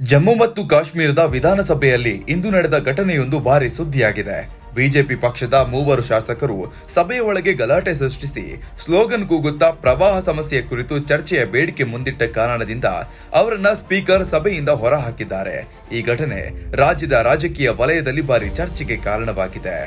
ಜಮ್ಮು ಮತ್ತು ಕಾಶ್ಮೀರದ ವಿಧಾನಸಭೆಯಲ್ಲಿ ಇಂದು ನಡೆದ ಘಟನೆಯೊಂದು ಭಾರಿ ಸುದ್ದಿಯಾಗಿದೆ. ಬಿಜೆಪಿ ಪಕ್ಷದ ಮೂವರು ಶಾಸಕರು ಸಭೆಯ ಒಳಗೆ ಗಲಾಟೆ ಸೃಷ್ಟಿಸಿ ಸ್ಲೋಗನ್ ಕೂಗುತ್ತಾ ಪ್ರವಾಹ ಸಮಸ್ಯೆ ಕುರಿತು ಚರ್ಚೆಯ ಬೇಡಿಕೆ ಮುಂದಿಟ್ಟ ಕಾರಣದಿಂದ ಅವರನ್ನ ಸ್ಪೀಕರ್ ಸಭೆಯಿಂದ ಹೊರಹಾಕಿದ್ದಾರೆ. ಈ ಘಟನೆ ರಾಜ್ಯದ ರಾಜಕೀಯ ವಲಯದಲ್ಲಿ ಭಾರಿ ಚರ್ಚೆಗೆ ಕಾರಣವಾಗಿದೆ.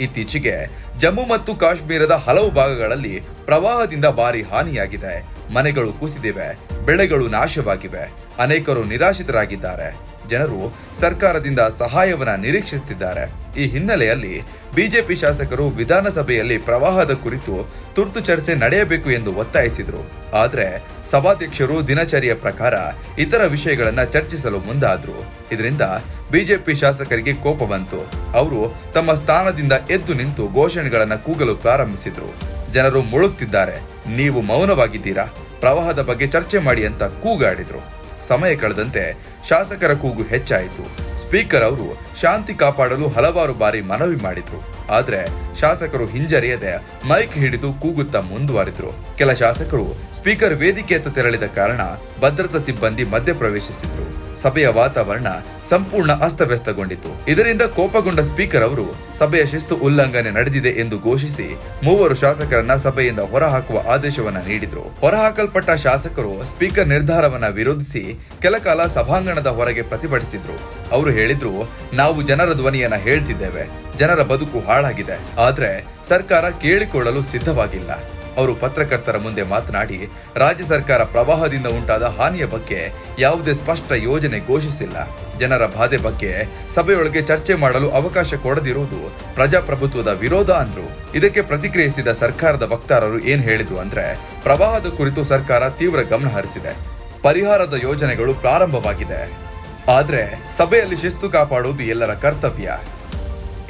ಇತ್ತೀಚೆಗೆ ಜಮ್ಮು ಮತ್ತು ಕಾಶ್ಮೀರದ ಹಲವು ಭಾಗಗಳಲ್ಲಿ ಪ್ರವಾಹದಿಂದ ಭಾರಿ ಹಾನಿಯಾಗಿದೆ. ಮನೆಗಳು ಕುಸಿದಿವೆ, ಬೆಳೆಗಳು ನಾಶವಾಗಿವೆ, ಅನೇಕರು ನಿರಾಶಿತರಾಗಿದ್ದಾರೆ ಜನರು ಸರ್ಕಾರದಿಂದ ಸಹಾಯವನ್ನ ನಿರೀಕ್ಷಿಸುತ್ತಿದ್ದಾರೆ. ಈ ಹಿನ್ನೆಲೆಯಲ್ಲಿ ಬಿಜೆಪಿ ಶಾಸಕರು ವಿಧಾನಸಭೆಯಲ್ಲಿ ಪ್ರವಾಹದ ಕುರಿತು ತುರ್ತು ಚರ್ಚೆ ನಡೆಯಬೇಕು ಎಂದು ಒತ್ತಾಯಿಸಿದರು. ಆದರೆ ಸಭಾಧ್ಯಕ್ಷರು ದಿನಚರಿಯ ಪ್ರಕಾರ ಇತರ ವಿಷಯಗಳನ್ನ ಚರ್ಚಿಸಲು ಮುಂದಾದ್ರು. ಇದರಿಂದ ಬಿಜೆಪಿ ಶಾಸಕರಿಗೆ ಕೋಪ ಬಂತು. ಅವರು ತಮ್ಮ ಸ್ಥಾನದಿಂದ ಎದ್ದು ನಿಂತು ಘೋಷಣೆಗಳನ್ನ ಕೂಗಲು ಪ್ರಾರಂಭಿಸಿದ್ರು. ಜನರು ಮುಳುಗ್ತಿದ್ದಾರೆ. ನೀವು ಮೌನವಾಗಿದ್ದೀರಾ? ಪ್ರವಾಹದ ಬಗ್ಗೆ ಚರ್ಚೆ ಮಾಡಿ ಅಂತ ಕೂಗಾಡಿದ್ರು. ಸಮಯ ಕಳೆದಂತೆ ಶಾಸಕರ ಕೂಗು ಹೆಚ್ಚಾಯಿತು. ಸ್ಪೀಕರ್ ಅವರು ಶಾಂತಿ ಕಾಪಾಡಲು ಹಲವಾರು ಬಾರಿ ಮನವಿ ಮಾಡಿದ್ರು. ಆದ್ರೆ ಶಾಸಕರು ಹಿಂಜರಿಯದೆ ಮೈಕ್ ಹಿಡಿದು ಕೂಗುತ್ತಾ ಮುಂದುವರಿದ್ರು. ಕೆಲ ಶಾಸಕರು ಸ್ಪೀಕರ್ ವೇದಿಕೆಯತ್ತ ತೆರಳಿದ ಕಾರಣ ಭದ್ರತಾ ಸಿಬ್ಬಂದಿ ಮಧ್ಯಪ್ರವೇಶಿಸಿದ್ರು. ಸಭೆಯ ವಾತಾವರಣ ಸಂಪೂರ್ಣ ಅಸ್ತವ್ಯಸ್ತಗೊಂಡಿತು. ಇದರಿಂದ ಕೋಪಗೊಂಡ ಸ್ಪೀಕರ್ ಅವರು ಸಭೆಯ ಶಿಸ್ತು ಉಲ್ಲಂಘನೆ ನಡೆದಿದೆ ಎಂದು ಘೋಷಿಸಿ ಮೂವರು ಶಾಸಕರನ್ನ ಸಭೆಯಿಂದ ಹೊರಹಾಕುವ ಆದೇಶವನ್ನ ನೀಡಿದ್ರು. ಹೊರಹಾಕಲ್ಪಟ್ಟ ಶಾಸಕರು ಸ್ಪೀಕರ್ ನಿರ್ಧಾರವನ್ನ ವಿರೋಧಿಸಿ ಕೆಲಕಾಲ ಸಭಾಂಗಣದ ಹೊರಗೆ ಪ್ರತಿಭಟಿಸಿದ್ರು. ಅವರು ಹೇಳಿದ್ರು, ನಾವು ಜನರ ಧ್ವನಿಯನ್ನ ಹೇಳ್ತಿದ್ದೇವೆ. ಜನರ ಬದುಕು ಹಾಳಾಗಿದೆ. ಆದ್ರೆ ಸರ್ಕಾರ ಕೇಳಿಕೊಳ್ಳಲು ಸಿದ್ಧವಾಗಿಲ್ಲ. ಅವರು ಪತ್ರಕರ್ತರ ಮುಂದೆ ಮಾತನಾಡಿ, ರಾಜ್ಯ ಸರ್ಕಾರ ಪ್ರವಾಹದಿಂದ ಉಂಟಾದ ಹಾನಿಯ ಬಗ್ಗೆ ಯಾವುದೇ ಸ್ಪಷ್ಟ ಯೋಜನೆ ಘೋಷಿಸಿಲ್ಲ. ಜನರ ಬಾಧೆ ಬಗ್ಗೆ ಸಭೆಯೊಳಗೆ ಚರ್ಚೆ ಮಾಡಲು ಅವಕಾಶ ಕೊಡದಿರುವುದು ಪ್ರಜಾಪ್ರಭುತ್ವದ ವಿರೋಧ ಅಂದ್ರು. ಇದಕ್ಕೆ ಪ್ರತಿಕ್ರಿಯಿಸಿದ ಸರ್ಕಾರದ ವಕ್ತಾರರು ಏನ್ ಹೇಳಿದ್ರು ಅಂದ್ರೆ, ಪ್ರವಾಹದ ಕುರಿತು ಸರ್ಕಾರ ತೀವ್ರ ಗಮನ ಹರಿಸಿದೆ. ಪರಿಹಾರದ ಯೋಜನೆಗಳು ಪ್ರಾರಂಭವಾಗಿದೆ. ಆದ್ರೆ ಸಭೆಯಲ್ಲಿ ಶಿಸ್ತು ಕಾಪಾಡುವುದು ಎಲ್ಲರ ಕರ್ತವ್ಯ.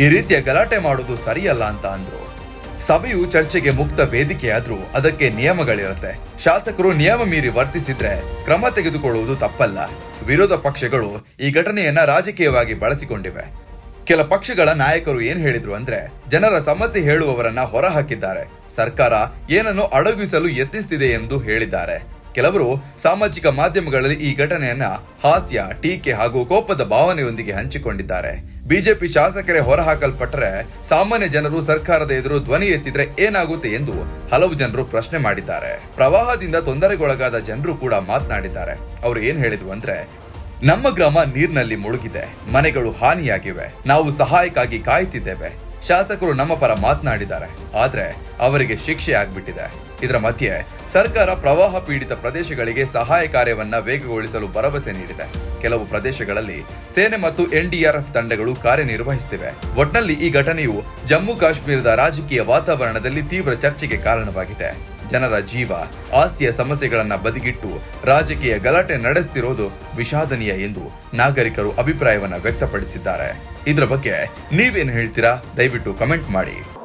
ಈ ರೀತಿಯ ಗಲಾಟೆ ಮಾಡುವುದು ಸರಿಯಲ್ಲ ಅಂತ ಅಂದ್ರು. ಸಭೆಯು ಚರ್ಚೆಗೆ ಮುಕ್ತ ವೇದಿಕೆಯಾದ್ರೂ ಅದಕ್ಕೆ ನಿಯಮಗಳಿರುತ್ತೆ. ಶಾಸಕರು ನಿಯಮ ಮೀರಿ ವರ್ತಿಸಿದ್ರೆ ಕ್ರಮ ತೆಗೆದುಕೊಳ್ಳುವುದು ತಪ್ಪಲ್ಲ. ವಿರೋಧ ಪಕ್ಷಗಳು ಈ ಘಟನೆಯನ್ನ ರಾಜಕೀಯವಾಗಿ ಬಳಸಿಕೊಂಡಿವೆ. ಕೆಲ ಪಕ್ಷಗಳ ನಾಯಕರು ಏನ್ ಹೇಳಿದ್ರು ಅಂದ್ರೆ, ಜನರ ಸಮಸ್ಯೆ ಹೇಳುವವರನ್ನ ಹೊರಹಾಕಿದ್ದಾರೆ. ಸರ್ಕಾರ ಏನನ್ನು ಅಡಗಿಸಲು ಯತ್ನಿಸುತ್ತಿದೆ ಎಂದು ಹೇಳಿದ್ದಾರೆ. ಕೆಲವರು ಸಾಮಾಜಿಕ ಮಾಧ್ಯಮಗಳಲ್ಲಿ ಈ ಘಟನೆಯನ್ನ ಹಾಸ್ಯ, ಟೀಕೆ ಹಾಗೂ ಕೋಪದ ಭಾವನೆಯೊಂದಿಗೆ ಹಂಚಿಕೊಂಡಿದ್ದಾರೆ. ಬಿಜೆಪಿ ಶಾಸಕರೇ ಹೊರಹಾಕಲ್ಪಟ್ಟರೆ ಸಾಮಾನ್ಯ ಜನರು ಸರ್ಕಾರದ ಎದುರು ಧ್ವನಿ ಎತ್ತಿದ್ರೆ ಏನಾಗುತ್ತೆ ಎಂದು ಹಲವು ಜನರು ಪ್ರಶ್ನೆ ಮಾಡಿದ್ದಾರೆ. ಪ್ರವಾಹದಿಂದ ತೊಂದರೆಗೊಳಗಾದ ಜನರು ಕೂಡ ಮಾತನಾಡಿದ್ದಾರೆ. ಅವರು ಏನ್ ಹೇಳಿದ್ರು ಅಂದ್ರೆ, ನಮ್ಮ ಗ್ರಾಮ ನೀರಿನಲ್ಲಿ ಮುಳುಗಿದೆ. ಮನೆಗಳು ಹಾನಿಯಾಗಿವೆ. ನಾವು ಸಹಾಯಕ್ಕಾಗಿ ಕಾಯುತ್ತಿದ್ದೇವೆ ಶಾಸಕರು ನಮ್ಮ ಪರ ಮಾತನಾಡಿದ್ದಾರೆ. ಆದ್ರೆ ಅವರಿಗೆ ಶಿಕ್ಷೆ ಆಗ್ಬಿಟ್ಟಿದೆ. ಇದರ ಮಧ್ಯೆ ಸರ್ಕಾರ ಪ್ರವಾಹ ಪೀಡಿತ ಪ್ರದೇಶಗಳಿಗೆ ಸಹಾಯ ಕಾರ್ಯವನ್ನ ವೇಗಗೊಳಿಸಲು ಭರವಸೆ ನೀಡಿದೆ. ಕೆಲವು ಪ್ರದೇಶಗಳಲ್ಲಿ ಸೇನೆ ಮತ್ತು ಎನ್ಡಿಆರ್ಎಫ್ ತಂಡಗಳು ಕಾರ್ಯನಿರ್ವಹಿಸುತ್ತಿವೆ. ಒಟ್ನಲ್ಲಿ ಈ ಘಟನೆಯು ಜಮ್ಮು ಕಾಶ್ಮೀರದ ರಾಜಕೀಯ ವಾತಾವರಣದಲ್ಲಿ ತೀವ್ರ ಚರ್ಚೆಗೆ ಕಾರಣವಾಗಿದೆ. ಜನರ ಜೀವ, ಆಸ್ತಿಯ ಸಮಸ್ಯೆಗಳನ್ನ ಬದಿಗಿಟ್ಟು ರಾಜಕೀಯ ಗಲಾಟೆ ನಡೆಸುತ್ತಿರುವುದು ವಿಷಾದನೀಯ ಎಂದು ನಾಗರಿಕರು ಅಭಿಪ್ರಾಯವನ್ನ ವ್ಯಕ್ತಪಡಿಸಿದ್ದಾರೆ. ಇದರ ಬಗ್ಗೆ ನೀವೇನು ಹೇಳ್ತೀರಾ? ದಯವಿಟ್ಟು ಕಮೆಂಟ್ ಮಾಡಿ.